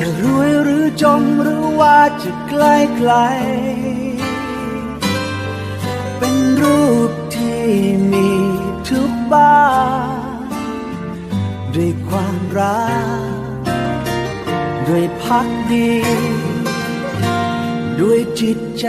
จะรวยหรือจนหรือว่าจะไกลไกล เป็นรูปที่มีทุกบ้านด้วยความรัก ด้วยพักดี ด้วยจิตใจ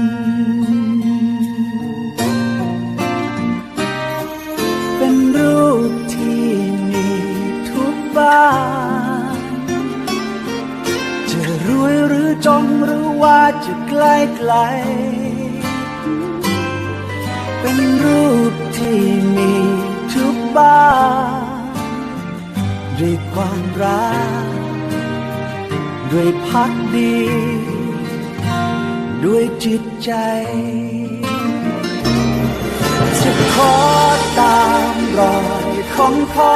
น จนหรือว่าจะไกลไกล เป็นรูปที่มีทุกบ้านด้วยความรัก ด้วยพักดี ด้วยจิตใจ จะขอตามรอยของพ่อ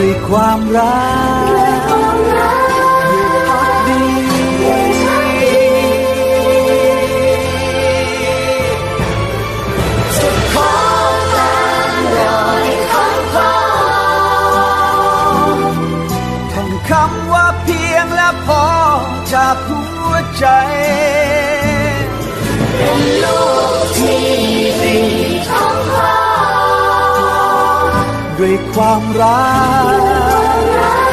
ด้วยความรักความรักพักดีขอตามรอยของพ่อท่องคำว่าเพียงและพอจากหัวใจ เป็นลูกที่ดี ด้วยความรัก